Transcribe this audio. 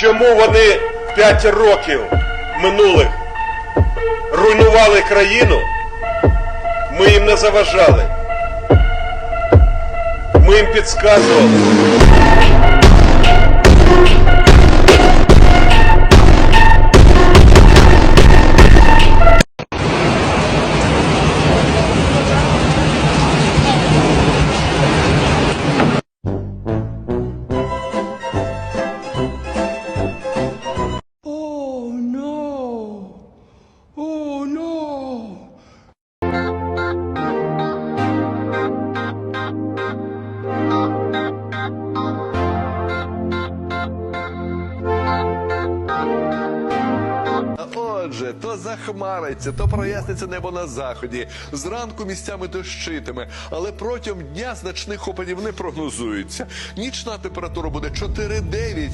Чому вони 5 років минулих руйнували країну? Ми їм не заважали. Ми їм підказували. Отже, то захмариться, то проясниться небо на заході. Зранку місцями дощитиме, але протягом дня значних опадів не прогнозується. Нічна температура буде 4-9.